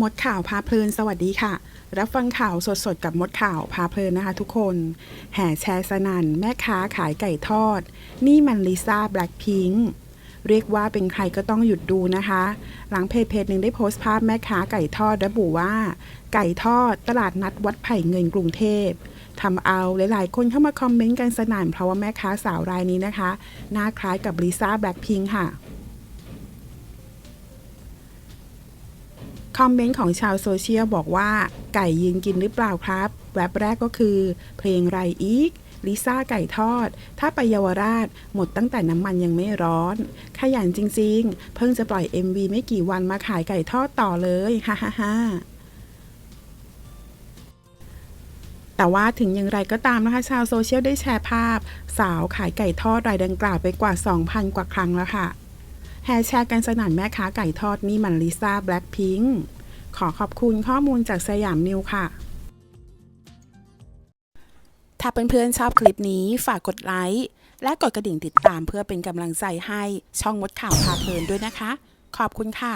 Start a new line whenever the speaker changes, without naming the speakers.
มดข่าวพาเพลินสวัสดีค่ะ รับฟังข่าวสดๆ กับมดข่าวพาเพลินนะคะทุกคน แห่แชร์สนัน่นแม่ค้าขายไก่ทอด นี่มันลิซ่าแบล็คพิงค์เรียกว่าเป็นใครก็ต้องหยุดดูนะคะ หลังเพจเพจหนึ่งได้โพสต์ภาพแม่ค้าไก่ทอดระบุว่า ไก่ทอดตลาดนัดวัดไผ่เงินกรุงเทพทำเอาหลาย ๆ คนเข้ามาคอมเมนต์กันสนั่นเพราะว่าแม่ค้าสาวรายนี้นะคะหน้าคล้ายกับลิซ่าแบล็คพิงค์ค่ะ คอมเมนต์ของชาวโซเชียลบอกว่า ไก่ยืนกินหรือเปล่าครับ แวบแรกก็คือ เพลงไรอีกลิซ่าไก่ทอด ถ้าไปเยาวราช หมดตั้งแต่น้ำมันยังไม่ร้อน ขยันจริงๆ เพิ่งจะปล่อย MV ไม่กี่วันมาขายไก่ทอดต่อเลยฮ่าฮ่าฮ่าแต่ว่าถึงอย่างไรก็ตามนะคะ ชาวโซเชียลได้แชร์ภาพ สาวขายไก่ทอดรายดังกล่าวไปกว่า 2,000 กว่าครั้งแล้วค่ะ แฮชแชร์กันสนั่นแม่ค้าไก่ทอดนี่มันลิซ่าแบล็คพิงค์ขอขอบคุณข้อมูลจากสยามนิวค่ะ ถ้าเพื่อนๆชอบคลิปนี้ฝากกดไลค์และกดกระดิ่งติดตามเพื่อเป็นกำลังใจให้ช่องมดข่าวพาเพลินด้วยนะคะ ขอบคุณค่ะ